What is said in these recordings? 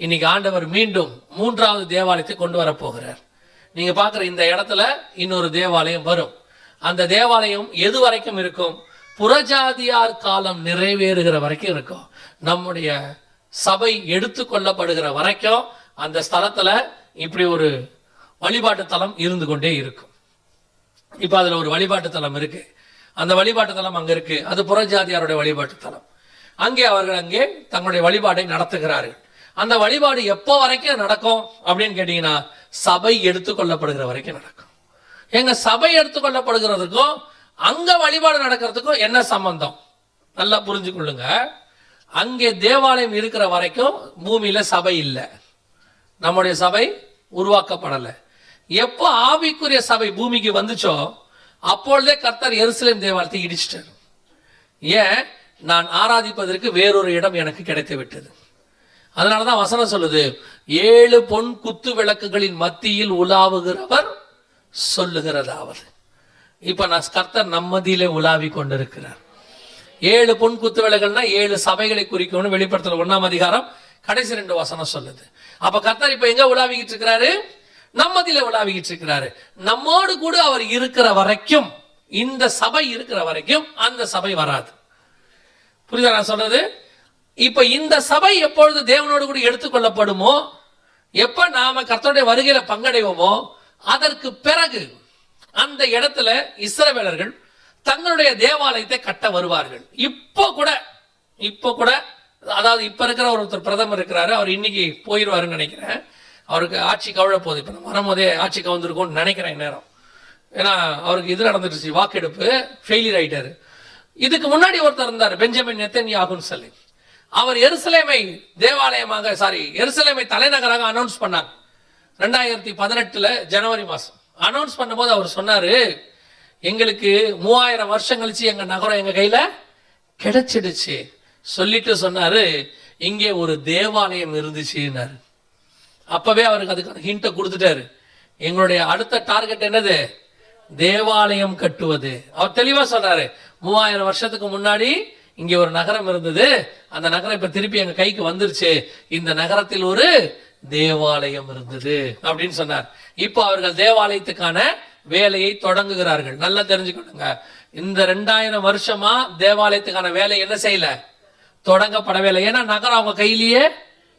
இன்னைக்கு ஆண்டவர் மீண்டும் மூன்றாவது தேவாலயத்தை கொண்டு வர போகிறார் நீங்க பார்க்குற இந்த இடத்துல இன்னொரு தேவாலயம் வரும். அந்த தேவாலயம் எது வரைக்கும் இருக்கும்? புறஜாதியார் காலம் நிறைவேறுகிற வரைக்கும் இருக்கும். நம்முடைய சபை எடுத்துக்கொள்ளப்படுகிற வரைக்கும் அந்த ஸ்தலத்துல இப்படி ஒரு வழிபாட்டு தலம் இருந்து கொண்டே இருக்கும். இப்ப அதுல ஒரு வழிபாட்டு தலம் இருக்கு. அந்த வழிபாட்டு தலம் அங்க இருக்கு. அது புறஜாதியாருடைய வழிபாட்டு தலம். அங்கே அவர்கள் அங்கே தங்களுடைய வழிபாட்டை நடத்துகிறார்கள். அந்த வழிபாடு எப்போ வரைக்கும் நடக்கும் அப்படின்னு கேட்டீங்கன்னா சபை எடுத்துக்கொள்ளப்படுகிற வரைக்கும் நடக்கும். எங்க சபை எடுத்துக்கொள்ளப்படுகிறதுக்கும் அங்க வழிபாடு நடக்கிறதுக்கும் என்ன சம்பந்தம்? நல்லா புரிஞ்சு கொள்ளுங்க அங்கே தேவாலயம் இருக்கிற வரைக்கும் பூமியில சபை இல்லை. நம்முடைய சபை உருவாக்கப்படலை. எப்போ ஆவிக்குரிய சபை பூமிக்கு வந்துச்சோ அப்பொழுதே கர்த்தர் எருசலேம் தேவாலயத்தை இடிச்சிட்டார். ஏன்? நான் ஆராதிப்பதற்கு வேறொரு இடம் எனக்கு கிடைத்து விட்டது அதனால தான் வசனம் சொல்லுது ஏழு பொன் குத்து விளக்குகளின் மத்தியில் உலாவுகிறவர் சொல்லுகிறதாவது. இப்ப நான் கர்த்தர் நம்மதியிலே உலாவி கொண்டிருக்கிறார். ஏழு பொன் குத்து விளக்குகள்னா ஏழு சபைகளை குறிக்கும்னு வெளிப்படுத்தல ஒண்ணாம் அதிகாரம் கடைசி ரெண்டு வசனம் சொல்லுது. அப்ப கர்த்தர் இப்ப எங்க உலாவிக்கிட்டு இருக்கிறாரு? நம்மதியில உலாவிக்கிட்டு இருக்கிறாரு. நம்மோடு கூட அவர் இருக்கிற வரைக்கும் இந்த சபை இருக்கிற வரைக்கும் அந்த சபை வராது. புரியுதா நான் சொல்றது? இப்ப இந்த சபை எப்பொழுது தேவனோடு கூட எடுத்துக்கொள்ளப்படுமோ எப்ப நாம கர்த்தருடைய வருகையில பங்கடைவோமோ அதற்கு பிறகு அந்த இடத்துல இஸ்ரவேலர்கள் தங்களுடைய தேவாலயத்தை கட்ட வருவார்கள். இப்போ கூட இப்போ கூட அதாவது இப்ப இருக்கிற ஒருத்தர் பிரதமர் இருக்கிறாரு அவர் இன்னைக்கு போயிடுவாருன்னு நினைக்கிறேன். அவருக்கு ஆட்சி கவழ போகுது. இப்ப நம்ம வரும்போதே ஆட்சி கவுந்திருக்கும்னு நினைக்கிறேன் நேரம் ஏன்னா அவருக்கு இது நடந்துருச்சு வாக்கெடுப்பு ஃபெயிலியர் ஆயிட்டாரு. இதுக்கு முன்னாடி ஒருத்தர் இருந்தார் பெஞ்சமின் நெத்தன்யாகுன்னு சொல்லி. அவர் எருசலேமை தேவாலயமாக சாரி எருசலேமை தலைநகராக அனௌன்ஸ் பண்ணார். ரெண்டாயிரத்தி பதினெட்டுல ஜனவரி மாசம். அனௌன்ஸ் பண்ணும்போது அவர் சொன்னாரு எங்களுக்கு மூவாயிரம் வருஷம் கழிச்சு எங்க நகரம் எங்க கையில கிடைச்சிடுச்சு. சொல்லிட்டு சொன்னாரு இங்கே ஒரு தேவாலயம் இருந்துச்சுன்னாரு. அப்பவே அவருக்கு அதுக்கான ஹிண்ட்டை கொடுத்துட்டாரு. எங்களுடைய அடுத்த டார்கெட் என்னது? தேவாலயம் கட்டுவது. அவர் தெளிவா சொல்றாரு மூவாயிரம் வருஷத்துக்கு முன்னாடி இங்கே ஒரு நகரம் இருந்தது. அந்த நகரம் இப்ப திருப்பி எங்க கைக்கு வந்துருச்சு. இந்த நகரத்தில் ஒரு தேவாலயம் இருந்தது அப்படின்னு சொன்னார். இப்போ அவர்கள் தேவாலயத்துக்கான வேலையை தொடங்குகிறார்கள். நல்லா தெரிஞ்சுக்கணுங்க. இந்த ரெண்டாயிரம் வருஷமா தேவாலயத்துக்கான வேலை என்ன செய்யல? தொடங்கப்படவே இல்லை. ஏன்னா நகரம் அவங்க கையிலேயே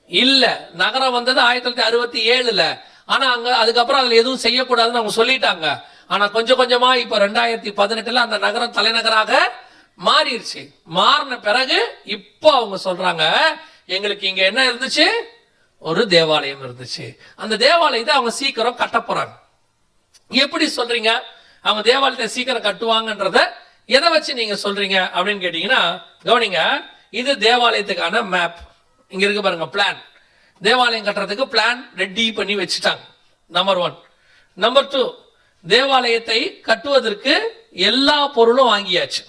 இல்ல. நகரம் வந்தது ஆயிரத்தி தொள்ளாயிரத்தி அறுபத்தி ஏழுல. ஆனா அங்க அதுக்கப்புறம் அதுல எதுவும் செய்யக்கூடாதுன்னு அவங்க சொல்லிட்டாங்க. ஆனா கொஞ்சம் கொஞ்சமா இப்ப ரெண்டாயிரத்தி பதினெட்டுல அந்த நகரம் தலைநகராக மாறிடுச்சு. மாறின பிறகு இப்போ அவங்க சொல்றாங்க எங்களுக்கு இங்க என்ன இருந்துச்சு? ஒரு தேவாலயம் இருந்துச்சு. அந்த தேவாலயத்தை அவங்க சீக்கிரம் கட்ட போறாங்க. எப்படி சொல்றீங்க? அவங்க தேவாலயத்தை சீக்கிரம் கட்டுவாங்கன்றத எதை வச்சு நீங்க சொல்றீங்க அப்படின்னு கேட்டீங்கன்னா கவனிங்க இது தேவாலயத்துக்கான மேப் இங்க இருக்கு பாருங்க பிளான் தேவாலயம் கட்டுறதுக்கு பிளான் ரெடி பண்ணி வச்சுட்டாங்க. நம்பர் ஒன் நம்பர் டூ தேவாலயத்தை கட்டுவதற்கு எல்லா பொருளும் வாங்கியாச்சு.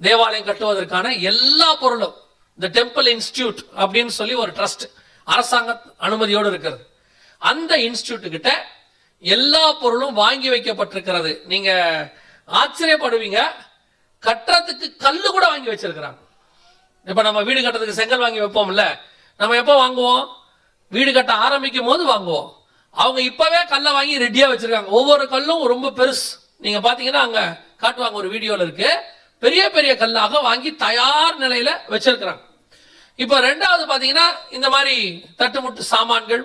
தேவாலயம் கட்டுவதற்கான எல்லா பொருளும் இந்த டெம்பிள் இன்ஸ்டியூட் அப்படின்னு சொல்லி ஒரு ட்ரஸ்ட் அரசாங்க அனுமதியோடு இருக்கிறது. அந்த இன்ஸ்டியூட்டு கிட்ட எல்லா பொருளும் வாங்கி வைக்கப்பட்டிருக்கிறது. நீங்க ஆச்சரியப்படுவீங்க கட்டுறதுக்கு கல்லு கூட வாங்கி வச்சிருக்கிறாங்க. இப்ப நம்ம வீடு கட்டுறதுக்கு செங்கல் வாங்கி வைப்போம்ல நம்ம எப்போ வாங்குவோம்? வீடு கட்ட ஆரம்பிக்கும் போது வாங்குவோம். அவங்க இப்பவே கல்லை வாங்கி ரெடியா வச்சிருக்காங்க. ஒவ்வொரு கல்லும் ரொம்ப பெருசு. நீங்க பாத்தீங்கன்னா அங்க காட்டுவாங்க ஒரு வீடியோல இருக்கு. பெரிய பெரிய கல்லாக வாங்கி தயார் நிலையில வச்சிருக்கிறாங்க. இப்போ ரெண்டாவது பார்த்தீங்கன்னா இந்த மாதிரி தட்டுமுட்டு சாமான்கள்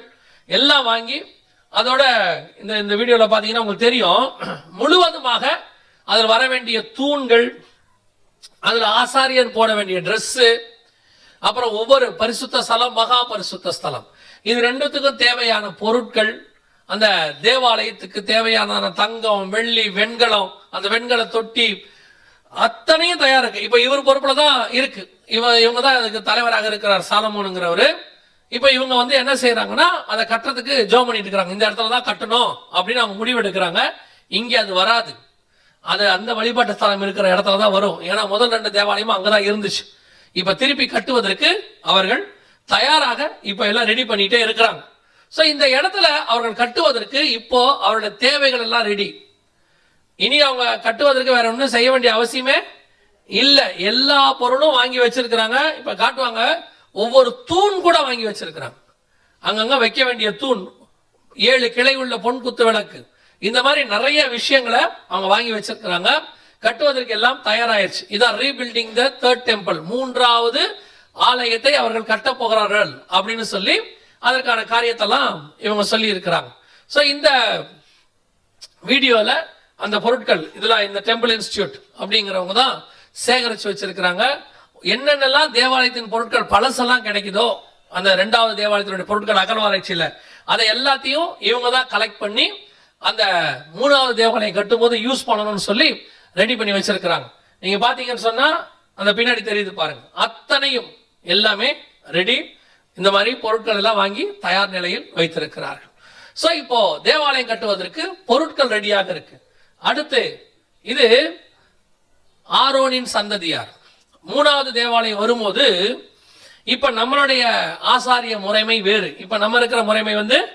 எல்லாம் வாங்கி அதோட இந்த இந்த வீடியோவில் பார்த்தீங்கன்னா உங்களுக்கு தெரியும் முழுவதுமாக அதில் வர வேண்டிய தூண்கள் அதில் ஆசாரியன் போட வேண்டிய ட்ரெஸ்ஸு அப்புறம் ஒவ்வொரு பரிசுத்த ஸ்தலம் மகா பரிசுத்த ஸ்தலம். இது ரெண்டுத்துக்கும் தேவையான பொருட்கள் அந்த தேவாலயத்துக்கு தேவையான தங்கம் வெள்ளி வெண்கலம் அந்த வெண்கல தொட்டி அத்தனையும் தயார் இருக்கு. இப்ப இவர் பொறுப்புல தான் இருக்கு. இவ இவங்க தான் அதுக்கு தலைவராக இருக்கிறார் சாலமோனுங்கிறவர். இப்ப இவங்க வந்து என்ன செய்யறாங்கன்னா அதை கட்டுறதுக்கு ஜோ பண்ணிட்டு இருக்கிறாங்க. இந்த இடத்துல தான் கட்டணும் அப்படின்னு அவங்க முடிவு எடுக்கிறாங்க இங்கே அது வராது. அது அந்த வழிபாட்டு ஸ்தலம் இருக்கிற இடத்துல தான் வரும். ஏன்னா முதல் ரெண்டு தேவாலயமும் அங்கதான் இருந்துச்சு. இப்ப திருப்பி கட்டுவதற்கு அவர்கள் தயாராக இப்ப எல்லாம் ரெடி பண்ணிட்டே இருக்கிறாங்க. ஸோ இந்த இடத்துல அவர்கள் கட்டுவதற்கு இப்போ அவருடைய தேவைகள் எல்லாம் ரெடி இனி அவங்க கட்டுவதற்கு வேற ஒன்றும் செய்ய வேண்டிய அவசியமே இல்லை. எல்லா பொருளும் வாங்கி வச்சிருக்கிறாங்க. இப்ப காட்டுவாங்க. ஒவ்வொரு தூண் கூட வாங்கி வச்சிருக்கிறாங்க. அங்கங்க வைக்க வேண்டிய தூண். ஏழு கிளை உள்ள பொன் குத்து விளக்கு. இந்த மாதிரி நிறைய விஷயங்களை அவங்க வாங்கி வச்சிருக்கிறாங்க. கட்டுவதற்கு எல்லாம் தயாராயிருச்சு. இதான் ரீபில்டிங் த தேர்ட் டெம்பிள் மூன்றாவது ஆலயத்தை அவர்கள் கட்டப் போகிறார்கள் அப்படின்னு சொல்லி அதற்கான காரியத்தெல்லாம் இவங்க சொல்லி இருக்கிறாங்க ஸோ இந்த வீடியோவில் அந்த பொருட்கள் இதெல்லாம் இந்த டெம்பிள் இன்ஸ்டியூட் அப்படிங்கிறவங்க தான் சேகரித்து வச்சிருக்கிறாங்க. என்னென்னலாம் தேவாலயத்தின் பொருட்கள் பழசெல்லாம் கிடைக்குதோ அந்த ரெண்டாவது தேவாலயத்தினுடைய பொருட்கள் அகழ்வாராய்ச்சியில் அதை எல்லாத்தையும் இவங்க தான் கலெக்ட் பண்ணி அந்த மூணாவது தேவாலயம் கட்டும்போது யூஸ் பண்ணணும்னு சொல்லி ரெடி பண்ணி வச்சிருக்கிறாங்க. நீங்க பாத்தீங்கன்னு சொன்னா அந்த பின்னாடி தெரியுது பாருங்க. அத்தனையும் எல்லாமே ரெடி இந்த மாதிரி பொருட்கள் எல்லாம் வாங்கி தயார் நிலையில் வைத்திருக்கிறார்கள். ஸோ இப்போ தேவாலயம் கட்டுவதற்கு பொருட்கள் ரெடியாக இருக்கு. அடுத்து இது ஆரோனின் சந்ததியார். மூணாவது தேவாலயம் வரும்போது இப்ப நம்மளுடைய ஆசாரிய முறைமை வேறு. இப்ப நம்ம இருக்கிற முறைமை வந்து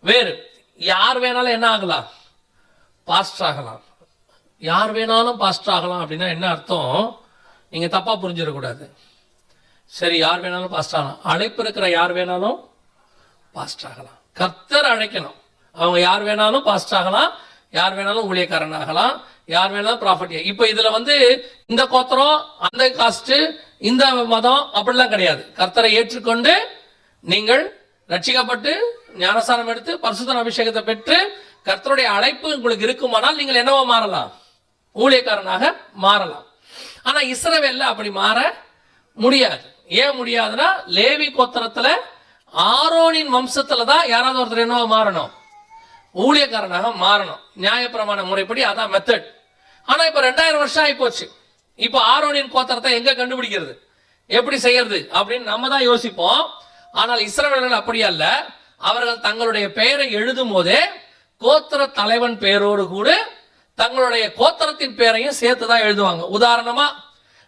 வேறு. யார் வேணாலும் என்ன ஆகலாம்? பாஸ்டர் ஆகலாம். யார் வேணாலும் பாஸ்டர் ஆகலாம் அப்படின்னா என்ன அர்த்தம்? நீங்க தப்பா புரிஞ்சிடக்கூடாது. சரி யார் வேணாலும் பாஸ்டர் ஆகலாம். அழைப்பு இருக்கிற யார் வேணாலும் பாஸ்டர் ஆகலாம். கர்த்தர் அழைக்கணும். அவங்க யார் வேணாலும் பாஸ்டர் ஆகலாம். யார் வேணாலும் ஊழியக்காரன் ஆகலாம் யார் வேணாலும் ப்ராஃபர்ட்டி இப்போ இதில் வந்து இந்த கோத்திரம் அந்த காஸ்ட்டு இந்த மதம் அப்படிலாம் கிடையாது. கர்த்தரை ஏற்றுக்கொண்டு நீங்கள் ரட்சிக்கப்பட்டு ஞானஸ்தானம் எடுத்து பரிசுத்தன அபிஷேகத்தை பெற்று கர்த்தருடைய அழைப்பு உங்களுக்கு இருக்குமானால் நீங்கள் என்னவோ மாறலாம்? ஊழியக்காரனாக மாறலாம். ஆனால் இஸ்ரவேல்ல அப்படி மாற முடியாது. ஏன் முடியாதுன்னா லேவி கோத்திரத்தில் ஆரோனின் வம்சத்தில் தான் யாராவது ஒருத்தர் என்னவோ மாறணும்? ஊழியக்காரனாக மாறணும். நியாயப்பிரமாண முறைப்படி அதான் மெத்தட் ஆனா இப்ப ரெண்டாயிரம் வருஷம் ஆகிப்போச்சு இப்ப ஆரோனின் கோத்திரத்தை எங்க கண்டுபிடிக்கிறது? எப்படி செய்யறது? அப்படின்னு நம்ம தான் யோசிப்போம். ஆனால் இஸ்ரவேலர்கள் அப்படி அல்ல. அவர்கள் தங்களுடைய பெயரை எழுதும் போதே கோத்திர தலைவன் பெயரோடு கூட தங்களுடைய கோத்திரத்தின் பெயரையும் சேர்த்து தான் எழுதுவாங்க. உதாரணமா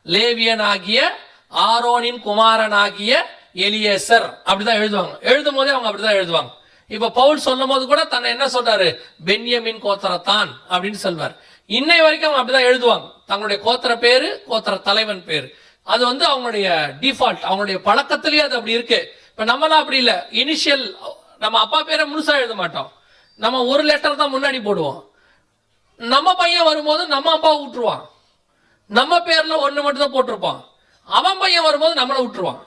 லேவியன் ஆகிய ஆரோனின் குமாரனாகிய எலியேசர் அப்படிதான் எழுதுவாங்க. எழுதும் போதே அவங்க அப்படிதான் எழுதுவாங்க. இப்ப பவுல் சொல்லும் போது கூட தன்னை என்ன சொல்றாரு? பென்யமின் கோத்தரத்தான் அப்படின்னு சொல்வார். இன்னை வரைக்கும் அவங்க அப்படிதான் எழுதுவாங்க. தங்களுடைய கோத்தர பேரு கோத்தர தலைவன் பேரு. அது வந்து அவங்களுடைய டிஃபால்ட் அவங்களுடைய பழக்கத்திலேயே அது அப்படி இருக்கு. இப்ப நம்மளாம் அப்படி இல்லை. இனிஷியல் நம்ம அப்பா பேரை முழுசா எழுத மாட்டோம். நம்ம ஒரு லெட்டர் தான் முன்னாடி போடுவோம். நம்ம பையன் வரும்போது நம்ம அப்பா விட்டுருவான் நம்ம பேர்ல ஒன்று மட்டும் தான் போட்டிருப்பான். அவன் பையன் வரும்போது நம்மளை விட்டுருவான்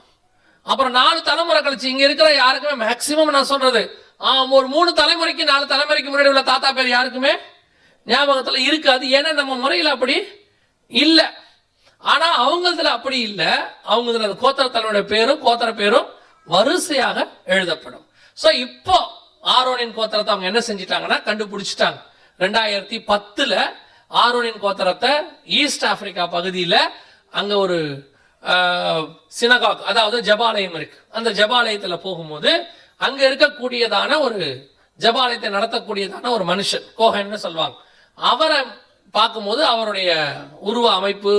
அப்புறம் நாலு தலைமுறை கழிச்சு இங்க இருக்கிற யாருக்குமே மேக்சிமம் நான் சொல்றது ஒரு மூணு தலைமுறைக்கு நாலு தலைமுறைக்கு முன்னாடி உள்ள தாத்தா பேர் யாருக்குமே ஞாபகத்தில் இருக்காது. ஏன்னா நம்ம முறையில் அப்படி இல்லை. ஆனால் அவங்களதுல அப்படி இல்லை. அவங்களதுல அந்த கோத்தர தலைவனுடைய பேரும் கோத்தர பேரும் வரிசையாக எழுதப்படும். ஸோ இப்போ ஆரோனின் கோத்தரத்தை அவங்க என்ன செஞ்சிட்டாங்கன்னா கண்டுபிடிச்சிட்டாங்க. ரெண்டாயிரத்தி பத்தில் ஆரோனின் கோத்தரத்தை ஈஸ்ட் ஆப்பிரிக்கா பகுதியில் அங்கே ஒரு சினகாக் அதாவது ஜபாலயம் இருக்கு. அந்த ஜபாலயத்தில் போகும்போது அங்க இருக்கக்கூடியதான ஒரு ஜபாலயத்தை நடத்தக்கூடியதான ஒரு மனுஷன். கோஹன்னு சொல்லுவாங்க அவரை பார்க்கும்போது அவருடைய உருவ அமைப்பு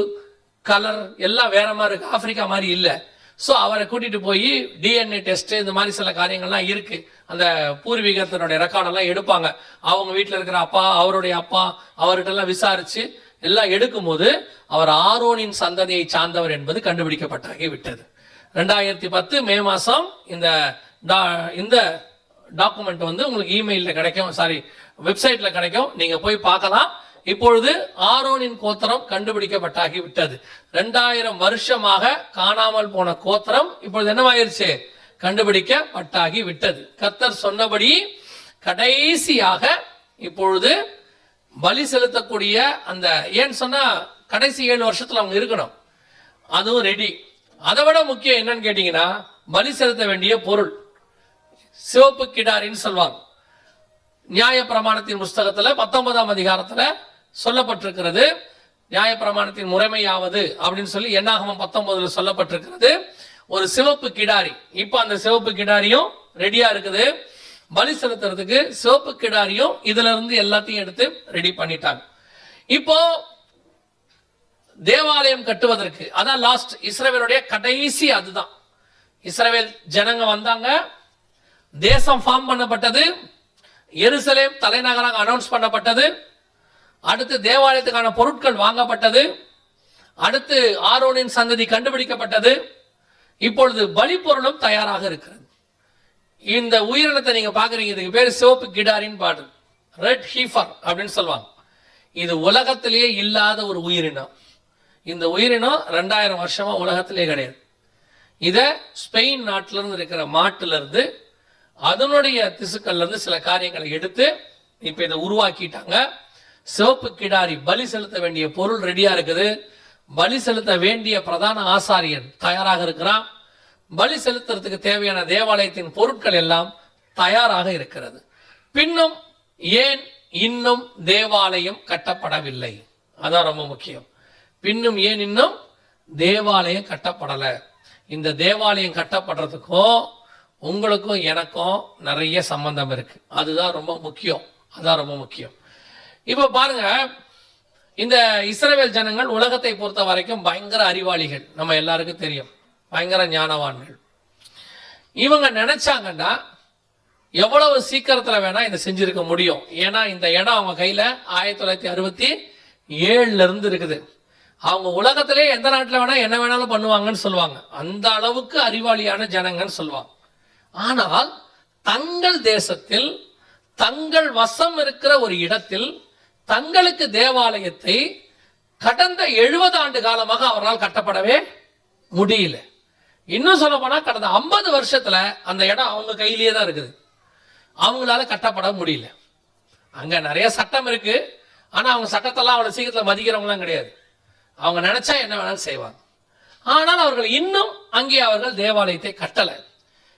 கலர் எல்லாம் வேற மாதிரி இருக்கு. ஆப்பிரிக்கா மாதிரி இல்லை. ஸோ அவரை கூட்டிட்டு போய் டிஎன்ஏ டெஸ்ட் இந்த மாதிரி சில காரியங்கள்லாம் இருக்கு. அந்த பூர்வீகத்தினுடைய ரெக்கார்டெல்லாம் எடுப்பாங்க. அவங்க வீட்டில் இருக்கிற அப்பா அவருடைய அப்பா அவர்கிட்ட எல்லாம் விசாரிச்சு எல்லாம் எடுக்கும்போது அவர் ஆரோனின் சந்ததியை சார்ந்தவர் என்பது கண்டுபிடிக்கப்பட்டாகி விட்டது. ரெண்டாயிரத்தி பத்து மே மாசம் இந்த இந்த டாக்குமெண்ட் வந்து உங்களுக்கு இமெயிலில் கிடைக்கும். சாரி வெப்சைட்ல கிடைக்கும். நீங்க போய் பார்க்கலாம். இப்பொழுது ஆரோனின் கோத்திரம் கண்டுபிடிக்கப்பட்டாகி விட்டது. ரெண்டாயிரம் வருஷமாக காணாமல் போன கோத்திரம் இப்பொழுது என்னவாயிருச்சு? கண்டுபிடிக்கப்பட்டாகி விட்டது. கத்தர் சொன்னபடி கடைசியாக இப்பொழுது பலி செலுத்தக்கூடிய அந்த ஏன்னு சொன்னா கடைசி ஏழு வருஷத்துல அவங்க இருக்கணும். அதுவும் ரெடி அதை விட முக்கியம் என்னன்னு கேட்டீங்கன்னா பலி செலுத்த வேண்டிய பொருள். சிவப்பு கிடாரின்னு சொல்லுவாங்க. நியாய பிரமாணத்தின் புஸ்தகத்துல பத்தொன்பதாம் அதிகாரத்துல சொல்லப்பட்டிருக்கிறது. நியாய பிரமாணத்தின் முறைமையாவது அப்படின்னு சொல்லி என்னாகமம் பத்தொன்பதுல சொல்லப்பட்டிருக்கிறது. ஒரு சிவப்பு கிடாரி. இப்ப அந்த சிவப்பு கிடாரியும் ரெடியா இருக்குது. பலி செலுத்துறதுக்கு சிவப்பு கிடாரியும் இதுல இருந்து எல்லாத்தையும் எடுத்து ரெடி பண்ணிட்டாங்க. இப்போ தேவாலயம் கட்டுவதற்கு அதான் லாஸ்ட் இஸ்ரவேலுடைய கடைசி அதுதான். இஸ்ரேவேல் ஜனங்க வந்தாங்க. தேசம் ஃபார்ம் பண்ணப்பட்டது எருசலேம் தலைநகராக அனௌன்ஸ் பண்ணப்பட்டது அடுத்து தேவாலயத்துக்கான பொருட்கள் வாங்கப்பட்டது அடுத்து ஆரோனின் சந்ததி கண்டுபிடிக்கப்பட்டது இப்பொழுது பலிபொருளும் தயாராக இருக்கிறது. இந்த உயிரினத்தை நீங்க பாக்குறீங்க இதுக்கு பேர் சிவப்பு கிடாரின் பாடல் ரெட் ஹீஃபர் அப்படின்னு சொல்லுவாங்க. இது உலகத்திலேயே இல்லாத ஒரு உயிரினம். இந்த உயிரினம் ரெண்டாயிரம் வருஷமா உலகத்திலே கிடையாது. இதை ஸ்பெயின் நாட்டிலிருந்து இருக்கிற மாட்டிலிருந்து அதனுடைய திசுக்கள்ல இருந்து சில காரியங்களை எடுத்து இப்ப இதை உருவாக்கிட்டாங்க. சிவப்பு கிடாரி பலி செலுத்த வேண்டிய பொருள் ரெடியா இருக்குது. பலி செலுத்த வேண்டிய பிரதான ஆசாரியன் தயாராக இருக்கிறான். பலி செலுத்துறதுக்கு தேவையான தேவாலயத்தின் பொருட்கள் எல்லாம் தயாராக இருக்கிறது. பின்னும் ஏன் இன்னும் தேவாலயம் கட்டப்படவில்லை? அதான் ரொம்ப முக்கியம். பின்னும் ஏன் இன்னும் தேவாலயம் கட்டப்படலை? இந்த தேவாலயம் கட்டப்படுறதுக்கும் உங்களுக்கும் எனக்கும் நிறைய சம்பந்தம் இருக்கு. அதுதான் ரொம்ப முக்கியம். அதுதான் ரொம்ப முக்கியம். இப்போ பாருங்க இந்த இஸ்ரவேல் ஜனங்கள் உலகத்தை பொறுத்த வரைக்கும் பயங்கர அறிவாளிகள். நம்ம எல்லாருக்கும் தெரியும். பயங்கர ஞானவான்கள். இவங்க நினைச்சாங்கன்னா எவ்வளவு சீக்கிரத்தில் வேணா இதை செஞ்சிருக்க முடியும். ஏன்னா இந்த இடம் அவங்க கையில ஆயிரத்தி தொள்ளாயிரத்தி அறுபத்தி ஏழுல இருந்து இருக்குது. அவங்க உலகத்திலே எந்த நாட்டில் வேணா என்ன வேணாலும் பண்ணுவாங்கன்னு சொல்லுவாங்க. அந்த அளவுக்கு அறிவாளியான ஜனங்கன்னு சொல்லுவாங்க. ஆனால் தங்கள் தேசத்தில் தங்கள் வசம் இருக்கிற ஒரு இடத்தில் தங்களுக்கு தேவாலயத்தை கடந்த எழுபது ஆண்டு காலமாக அவரால் கட்டப்படவே முடியல. இன்னும் சொல்ல போனா கடந்த ஐம்பது வருஷத்துல அந்த இடம் அவங்க கையிலேயே தான் இருக்குது. அவங்களால கட்டப்பட முடியல. அங்க நிறைய சட்டம் இருக்கு. ஆனா அவங்க சட்டத்தெல்லாம் அவ்வளவு சீக்கிரத்தில் மதிக்கிறவங்களாம் கிடையாது. அவங்க நினைச்சா என்ன வேணாலும் செய்வாங்க. ஆனால் அவர்கள் இன்னும் அங்கே அவர்கள் தேவாலயத்தை கட்டலை.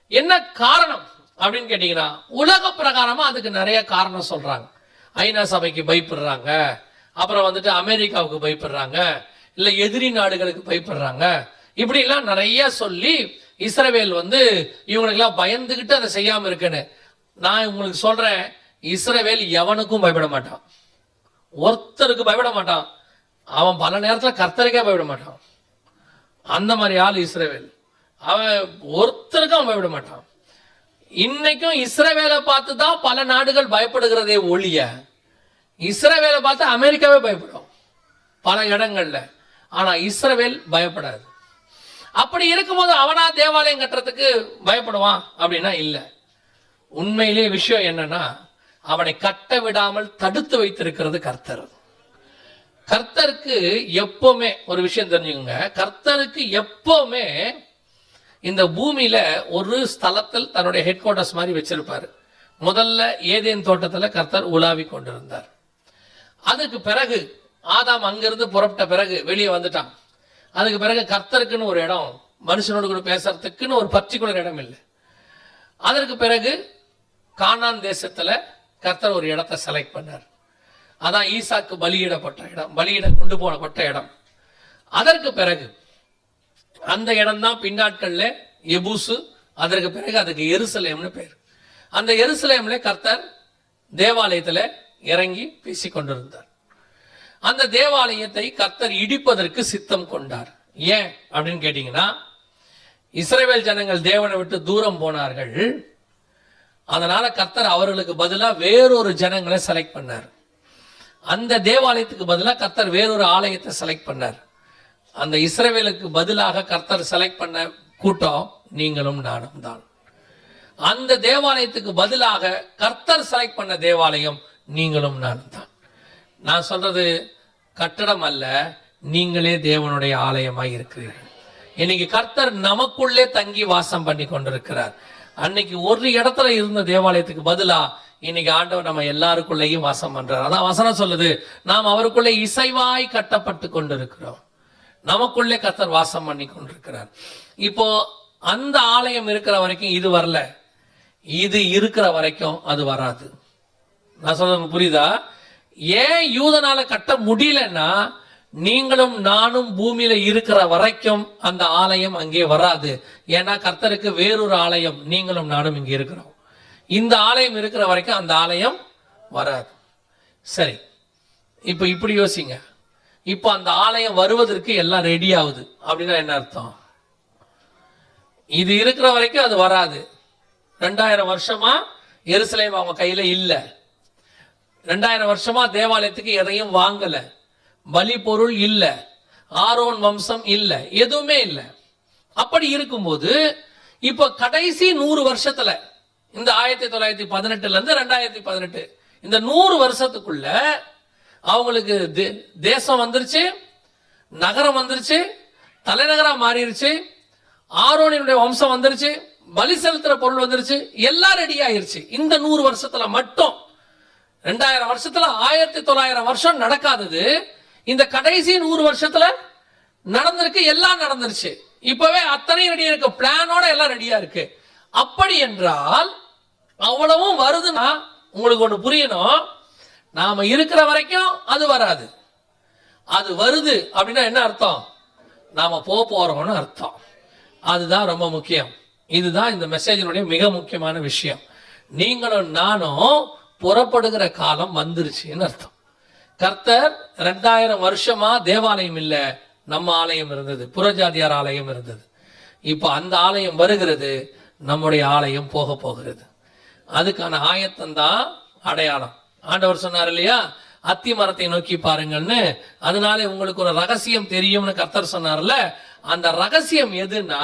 என்ன காரணம் அப்படின்னு கேட்டீங்கன்னா உலக பிரகாரமா அதுக்கு நிறைய காரணம் சொல்றாங்க. ஐநா சபைக்கு பயப்படுறாங்க. அப்புறம் வந்துட்டு அமெரிக்காவுக்கு பயப்படுறாங்க. இல்ல எதிரி நாடுகளுக்கு பயப்படுறாங்க. இப்படி எல்லாம் நிறைய சொல்லி இஸ்ரவேல் வந்து இவங்களுக்கெல்லாம் பயந்துகிட்டு அதை செய்யாம இருக்குன்னு. நான் உங்களுக்கு சொல்றேன் இஸ்ரவேல் எவனுக்கும் பயப்பட மாட்டான். ஒருத்தருக்கு பயப்பட மாட்டான். அவன் பல நேரத்தில் கர்த்தருக்கே பயப்பட மாட்டான். அந்த மாதிரி ஆள் இஸ்ரேவேல். அவன் ஒருத்தருக்கும் அவன் பயப்பட மாட்டான். இன்னைக்கும் இஸ்ரவேலை பார்த்து தான் பல நாடுகள் பயப்படுகிறதே ஒழிய இஸ்ரவேலை பார்த்து அமெரிக்காவே பயப்படும் பல இடங்கள்ல. ஆனா இஸ்ரவேல் பயப்படாது. அப்படி இருக்கும்போது அவனா தேவாலயம் கட்டுறதுக்கு பயப்படுவான் அப்படின்னா இல்லை. உண்மையிலே விஷயம் என்னன்னா அவனை கட்ட விடாமல் தடுத்து வைத்திருக்கிறது கர்த்தர். கர்த்தருக்கு எப்பவுமே ஒரு விஷயம் தெரிஞ்சுக்கோங்க. கர்த்தருக்கு எப்பவுமே இந்த பூமியில ஒரு ஸ்தலத்தில் தன்னுடைய ஹெட் குவார்டர்ஸ் மாதிரி வச்சிருப்பாரு. முதல்ல ஏதேன் தோட்டத்தில் கர்த்தர் உலாவி கொண்டிருந்தார். அதுக்கு பிறகு ஆதாம் அங்கிருந்து புறப்பட்ட பிறகு வெளியே வந்துட்டான். அதுக்கு பிறகு கர்த்தருக்குன்னு ஒரு இடம் மனுஷனோடு கூட பேசுறதுக்குன்னு ஒரு பர்டிகுலர் இடம் இல்லை. அதற்கு பிறகு கானான் தேசத்துல கர்த்தர் ஒரு இடத்தை செலக்ட் பண்ணார். அதான் ஈசாக்கு பலியிடப்பட்ட இடம் பலியிட கொண்டு போனப்பட்ட இடம். அதற்கு பிறகு அந்த இடம் தான் பின்னாட்கள்ல எபூசு அதற்கு பிறகு அதுக்கு எருசலேம்னு பேர். அந்த எருசலேம்ல கர்த்தர் தேவாலயத்துல இறங்கி பேசிக் கொண்டிருந்தார் அந்த தேவாலயத்தை கர்த்தர் இடிப்பதற்கு சித்தம் கொண்டார். ஏன் அப்படின்னு கேட்டீங்கன்னா இஸ்ரேவேல் ஜனங்கள் தேவனை விட்டு தூரம் போனார்கள். அதனால கர்த்தர் அவர்களுக்கு பதிலா வேறொரு ஜனங்களை செலக்ட் பண்ணார். அந்த தேவாலயத்துக்கு பதிலாக கர்த்தர் வேறொரு ஆலயத்தை செலக்ட் பண்ணார். அந்த இஸ்ரேவேலுக்கு பதிலாக கர்த்தர் செலக்ட் பண்ண கூட்டம் நீங்களும் நானும் தான். அந்த தேவாலயத்துக்கு பதிலாக கர்த்தர் செலக்ட் பண்ண தேவாலயம் நீங்களும் நானும் தான். நான் சொல்றது கட்டடம் அல்ல நீங்களே தேவனுடைய ஆலயமாய் இருக்கிறீர்கள். இன்னைக்கு கர்த்தர் நமக்குள்ளே தங்கி வாசம் பண்ணி கொண்டிருக்கிறார். அன்னைக்கு ஒரு இடத்துல இருந்த தேவாலயத்துக்கு பதிலா இன்னைக்கு ஆண்டவர் நம்ம எல்லாருக்குள்ளேயும் வாசம் பண்றார். அதான் வசனம் சொல்லுது நாம் அவருக்குள்ளே இசைவாய் கட்டப்பட்டு கொண்டிருக்கிறோம். நமக்குள்ளே கர்த்தர் வாசம் பண்ணி கொண்டிருக்கிறார். இப்போ அந்த ஆலயம் இருக்கிற வரைக்கும் இது வரல. இது இருக்கிற வரைக்கும் அது வராது. நான் சொல்றது புரியுதா? ஏன் யூதனால கட்ட முடியலன்னா நீங்களும் நானும் பூமியில இருக்கிற வரைக்கும் அந்த ஆலயம் அங்கே வராது. ஏன்னா கர்த்தருக்கு வேறொரு ஆலயம் நீங்களும் நானும் இங்கே இருக்கிறோம். இந்த ஆலயம் இருக்கிற வரைக்கும் அந்த ஆலயம் வராது. சரி இப்போ இப்படி யோசிங்க. இப்போ அந்த ஆலயம் வருவதற்கு எல்லாம் ரெடி ஆகுது. அப்படின்னா என்ன அர்த்தம்? இது இருக்கிற வரைக்கும் அது வராது. ரெண்டாயிரம் வருஷமா எருசலேம் அவங்க கையில இல்லை. ரெண்டாயிரம் வருஷமா தேவாலயத்துக்கு எதையும் வாங்கல. பலி பொருள் இல்லை. ஆரோன் வம்சம் இல்லை. எதுவுமே இல்லை. அப்படி இருக்கும்போது இப்ப கடைசி நூறு வருஷத்துல இந்த ஆயிரத்தி தொள்ளாயிரத்தி பதினெட்டுல இருந்து ரெண்டாயிரத்தி பதினெட்டு இந்த நூறு வருஷத்துக்குள்ள அவங்களுக்கு தே- தேசம் வந்துருச்சு நகரம் வந்துருச்சு தலைநகரா மாறிடுச்சு ஆரோனினுடைய வம்சம் வந்துருச்சு பலி செலுத்துற பொருள் வந்துருச்சு எல்லாம் ரெடி ஆயிருச்சு. இந்த நூறு வருஷத்துல மட்டும் ரெண்டாயிரம் வருஷத்துல ஆயிரத்தி தொள்ளாயிரம் வருஷம் நடக்காதது. இந்த கடைசி நூறு வருஷத்துல நடந்திருக்கு எல்லாம் நடந்துருச்சு. இப்பவே அத்தனை ரெடியா இருக்கு பிளானோட எல்லாம் ரெடியா இருக்கு. அப்படி என்றால் அவ்வளவும் வருதுன்னா உங்களுக்கு ஒண்ணு புரியணும். நாம இருக்கிற வரைக்கும் அது வராது. அது வருது அப்படின்னா என்ன அர்த்தம்? நாம போக போறோம்னு அர்த்தம். அதுதான் ரொம்ப முக்கியம். இதுதான் இந்த மெசேஜினுடைய மிக முக்கியமான விஷயம். நீங்களும் நானும் புறப்படுகிற காலம் வந்துருச்சுன்னு அர்த்தம். கர்த்தர் ரெண்டாயிரம் வருஷமா தேவாலயம் இல்லை நம்ம ஆலயம் இருந்தது புறஜாதியார் ஆலயம் இருந்தது. இப்போ அந்த ஆலயம் வருகிறது நம்முடைய ஆலயம் போக போகிறது. அதுக்கான ஆயத்தம் தான் அடையாளம். ஆண்டவர் சொன்னார் இல்லையா? அத்தி மரத்தை நோக்கி பாருங்கள்னு. அதனால உங்களுக்கு ஒரு ரகசியம் தெரியும்னு கர்த்தர் சொன்னார்ல. அந்த ரகசியம் எதுன்னா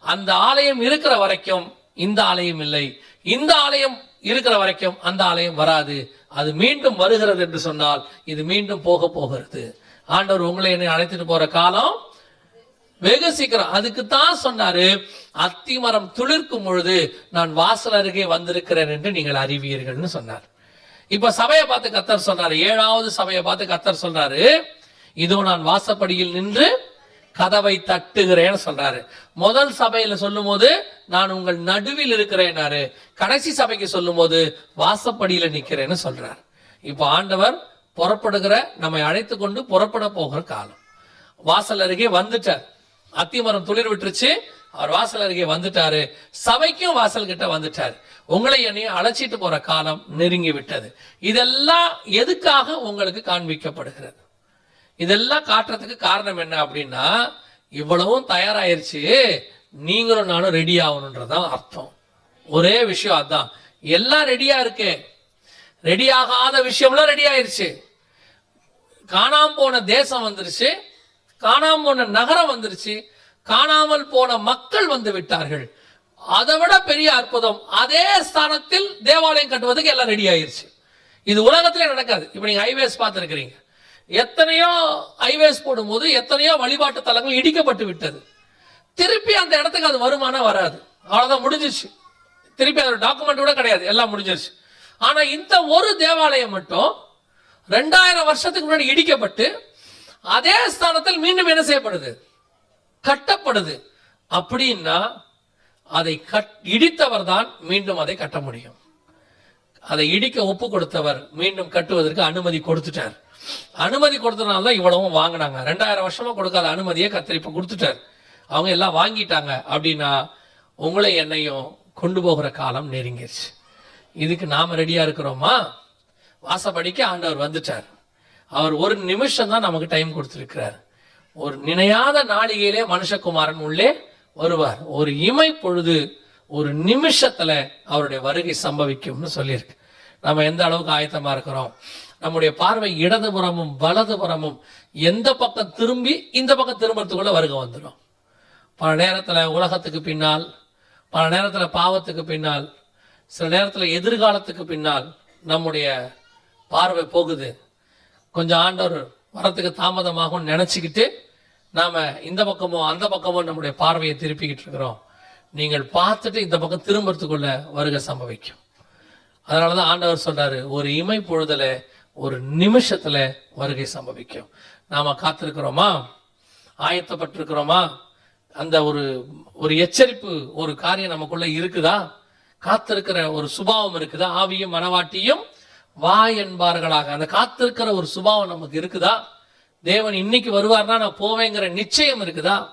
அந்த ஆலயம் இருக்கிற வரைக்கும் இந்த ஆலயம் இல்லை. இந்த ஆலயம் இருக்கிற வரைக்கும் அந்த ஆலயம் வராது. அது மீண்டும் வருகிறது என்று சொன்னால் இது மீண்டும் போக போகிறது. ஆண்டவர் உங்களை என்னை அழைத்துட்டு போற காலம் வெகு சீக்கிரம். அதுக்கு தான் சொன்னாரு அத்திமரம் துளிர்க்கும் பொழுது நான் வாசல் அருகே வந்திருக்கிறேன் என்று நீங்கள் அறிவீர்கள்னு சொன்னார். இப்ப சபையை பார்த்து கத்தர் சொல்றாரு. ஏழாவது சபையை பார்த்து கத்தர் சொல்றாரு. இதோ நான் வாசப்படியில் நின்று கதவை தட்டுகிறேன்னு சொல்றாரு. முதல் சபையில சொல்லும்போது நான் உங்கள் நடுவில் இருக்கிறேன்னாரு. கடைசி சபைக்கு சொல்லும்போது வாசப்படியில நிக்கிறேன்னு சொல்றாரு. இப்போ ஆண்டவர் புறப்படுகிற நம்மை அழைத்து கொண்டு புறப்பட போகிற காலம். வாசல் அருகே வந்துட்டார். அத்திமரம் துளிர் விட்டுருச்சு. அவர் வாசல் அருகே வந்துட்டாரு. சபைக்கும் வாசல் கிட்ட வந்துட்டார். உங்களை என்னையும் அழைச்சிட்டு போற காலம் நெருங்கி விட்டது. இதெல்லாம் எதுக்காக உங்களுக்கு காண்பிக்கப்படுகிறது? இதெல்லாம் காட்டுறதுக்கு காரணம் என்ன அப்படின்னா இவ்வளவும் தயாராயிருச்சு. நீங்களும் நானும் ரெடி ஆகணுன்றதான் அர்த்தம். ஒரே விஷயம் அதான். எல்லாம் ரெடியா இருக்கு. ரெடி ஆகாத விஷயம்லாம் ரெடி ஆயிருச்சு. காணாம போன தேசம் வந்துருச்சு. காணாம போன நகரம் வந்துருச்சு. காணாமல் போன மக்கள் வந்து விட்டார்கள். அதை விட பெரிய அற்புதம் அதே ஸ்தானத்தில் தேவாலயம் கட்டுவதற்கு எல்லாம் ரெடி ஆயிருச்சு. இது உலகத்திலே நடக்காது. இப்போ நீங்கள் ஹைவேஸ் பார்த்துருக்கிறீங்க. எத்தனையோ ஹைவேஸ் போடும்போது எத்தனையோ வழிபாட்டு தலங்கள் இடிக்கப்பட்டு விட்டது. திருப்பி அந்த இடத்துக்கு அது வருமானம் வராது. அவ்வளோதான் முடிஞ்சிச்சு திருப்பி அதோட டாக்குமெண்ட் கூட கிடையாது. எல்லாம் முடிஞ்சிருச்சு. ஆனால் இந்த ஒரு தேவாலயம் மட்டும் ரெண்டாயிரம் வருஷத்துக்கு முன்னாடி இடிக்கப்பட்டு அதே ஸ்தானத்தில் மீண்டும் என்ன செய்யப்படுது? கட்டப்படுது. அப்படின்னா அதை கட் இடித்தவர் தான் மீண்டும் அதை கட்ட முடியும். அதை இடிக்க ஒப்பு கொடுத்தவர் மீண்டும் கட்டுவதற்கு அனுமதி கொடுத்துட்டார். அனுமதி கொடுத்தனால தான் இவ்வளவும் வாங்கினாங்க. ரெண்டாயிரம் வருஷமா கொடுக்காத அனுமதியை கத்திரி இப்ப கொடுத்துட்டார். அவங்க எல்லாம் வாங்கிட்டாங்க அப்படின்னா உங்களை என்னையும் கொண்டு போகிற காலம் நெருங்கிருச்சு. இதுக்கு நாம ரெடியா இருக்கிறோமா? வாசப்படிக்க ஆண்டவர் வந்துட்டார். அவர் ஒரு நிமிஷம் தான் நமக்கு டைம் கொடுத்துருக்கிறார். ஒரு நினையாத நாளிகையிலே மனுஷகுமாரன் உள்ளே வருவார். ஒரு இமை பொழுது ஒரு நிமிஷத்துல அவருடைய வருகை சம்பவிக்கும்னு சொல்லியிருக்கு. நம்ம எந்த அளவுக்கு ஆயத்தமா இருக்கிறோம்? நம்முடைய பார்வை இடதுபுறமும் வலதுபுறமும் எந்த பக்கம் திரும்பி இந்த பக்கம் திரும்பறதுக்குள்ள வருகை வந்துடும். பல நேரத்துல உலகத்துக்கு பின்னால் பல நேரத்துல பாவத்துக்கு பின்னால் சில நேரத்துல எதிர்காலத்துக்கு பின்னால் நம்முடைய பார்வை போகுது. கொஞ்சம் ஆண்டவர் வரத்துக்கு தாமதமாகும் நினைச்சுக்கிட்டு நாம் இந்த பக்கமோ அந்த பக்கமோ நம்முடைய பார்வையை திருப்பிக்கிட்டு இருக்கிறோம். நீங்கள் பார்த்துட்டு இந்த பக்கம் திரும்புறதுக்குள்ள வருகை சம்பவிக்கும். அதனாலதான் ஆண்டவர் சொல்றாரு ஒரு இமை பொழுதில் ஒரு நிமிஷத்தில் வருகை சம்பவிக்கும். நாம் காத்திருக்கிறோமா? ஆயத்தப்பட்டிருக்கிறோமா? அந்த ஒரு ஒரு எச்சரிப்பு ஒரு காரியம் நமக்குள்ள இருக்குதா? காத்திருக்கிற ஒரு சுபாவம் இருக்குதா? ஆவியும் மனவாட்டியும் வா என்பார்களாக. அந்த காத்திருக்கிற ஒரு சுபாவம் நமக்கு இருக்குதா? தேவன் இன்னைக்கு வருவார்னா நான் போவேங்கிற நிச்சயம் இருக்குதா?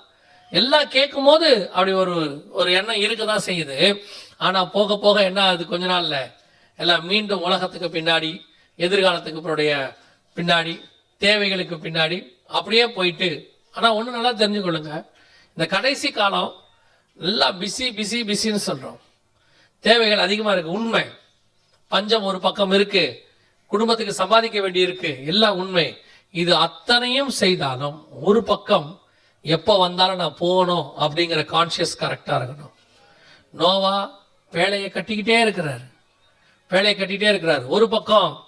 எல்லாம் கேட்கும் போது அப்படி ஒரு ஒரு எண்ணம் இருக்குதான் செய்யுது. ஆனா போக போக என்ன ஆகுது? கொஞ்ச நாள்ல எல்லாம் மீண்டும் உலகத்துக்கு பின்னாடி எதிர்காலத்துக்கு பின்னாடி தேவைகளுக்கு பின்னாடி அப்படியே போயிட்டு. ஆனா ஒண்ணு நல்லா தெரிஞ்சுக்கொள்ளுங்க. இந்த கடைசி காலம் நல்லா பிஸி பிஸி பிஸின்னு சொல்றோம். தேவைகள் அதிகமா இருக்கு. உண்மை. பஞ்சம் ஒரு பக்கம் இருக்கு. குடும்பத்துக்கு சம்பாதிக்க வேண்டி இருக்கு எல்லாம் உண்மை. இது அத்தனையும் செய்தாலும் ஒரு பக்கம் எப்போ வந்தாலும் நான் போகணும் அப்படிங்கிற கான்சியஸ் கரெக்டாக இருக்கணும். நோவா வேலையை கட்டிக்கிட்டே இருக்கிறார். வேலையை கட்டிக்கிட்டே இருக்கிறார். ஒரு பக்கம்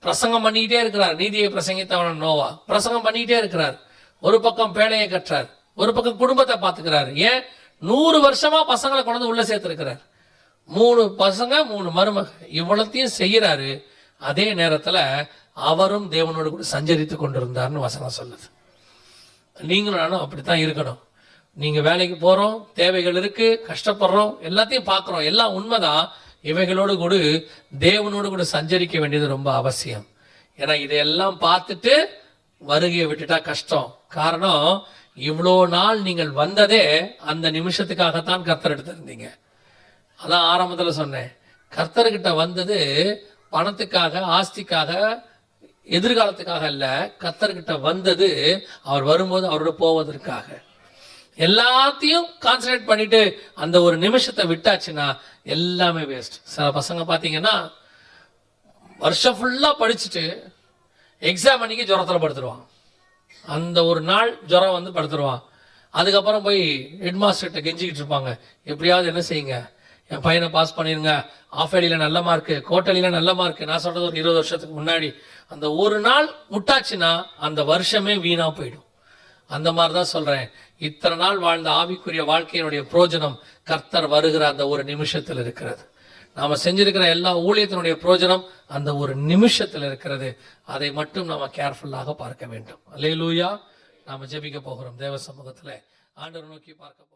பிரசங்கம் பண்ணிக்கிட்டே இருக்கிறார். நீதியை பிரசங்கித்தவன நோவா பிரசங்கம் பண்ணிக்கிட்டே இருக்கிறார். ஒரு பக்கம் பேழையை கட்டுறார் ஒரு பக்கம் குடும்பத்தை பார்த்துக்கிறார். ஏன்? நூறு வருஷமா பசங்களை கொண்டு உள்ளே உள்ள மூணு பசங்க மூணு மருமக இவ்வளத்தையும் செய்கிறாரு. அதே நேரத்தில் அவரும் தேவனோடு கூட சஞ்சரித்து கொண்டிருந்தார்னு வசனம் சொல்லுது. நீங்களும் நானும் அப்படித்தான் இருக்கணும். நீங்கள் வேலைக்கு போகிறோம் தேவைகள் இருக்குது கஷ்டப்படுறோம் எல்லாத்தையும் பார்க்குறோம். எல்லாம் உண்மைதான். இவைகளோடு கூட தேவனோடு கூட சஞ்சரிக்க வேண்டியது ரொம்ப அவசியம். ஏன்னா இதையெல்லாம் பார்த்துட்டு வருகையை விட்டுட்டா கஷ்டம். காரணம் இவ்வளோ நாள் நீங்கள் வந்ததே அந்த நிமிஷத்துக்காகத்தான் கர்த்தர் எடுத்திருந்தீங்க. அதான் ஆரம்பத்தில் சொன்னேன். கர்த்தர்கிட்ட வந்தது பணத்துக்காக ஆஸ்திக்காக எதிர்காலத்துக்காக அல்ல கத்தர்கிட்ட வந்தது அவர் வரும்போது அவரோட போவதற்காக. எல்லாத்தையும் கான்சன்ட்ரேட் பண்ணிட்டு அந்த ஒரு நிமிஷத்தை விட்டாச்சுன்னா எல்லாமே வேஸ்ட் சில பசங்க பார்த்தீங்கன்னா வருஷம் ஃபுல்லாக படிச்சுட்டு எக்ஸாம் அன்னைக்கு ஜுரத்தில் படுத்துருவான். அந்த ஒரு நாள் ஜுரம் வந்து படுத்துருவான். அதுக்கப்புறம் போய் ஹெட் மாஸ்டர்கிட்ட கெஞ்சிக்கிட்டு இருப்பாங்க எப்படியாவது என்ன செய்யுங்க? என் பையனை பாஸ் பண்ணிடுங்க ஆஃபேலியில் நல்ல மார்க்கு கோட்டலியில் நல்ல மார்க்கு நான் சொல்றது ஒரு இருபது வருஷத்துக்கு முன்னாடி. அந்த ஒரு நாள் முட்டாச்சுன்னா அந்த வருஷமே வீணா போயிடும். அந்த மாதிரி தான் சொல்றேன். இத்தனை நாள் வாழ்ந்த ஆவிக்குரிய வாழ்க்கையினுடைய புரோஜனம் கர்த்தர் வருகிற அந்த ஒரு நிமிஷத்தில் இருக்கிறது. நாம செஞ்சிருக்கிற எல்லா ஊழியத்தினுடைய பிரயோஜனம் அந்த ஒரு நிமிஷத்தில் இருக்கிறது. அதை மட்டும் நாம கேர்ஃபுல்லாக பார்க்க வேண்டும். அல்லேலூயா நாம ஜெபிக்க போகிறோம். தேவ சமூகத்துல ஆண்டவர் நோக்கி பார்க்க போகிறோம்.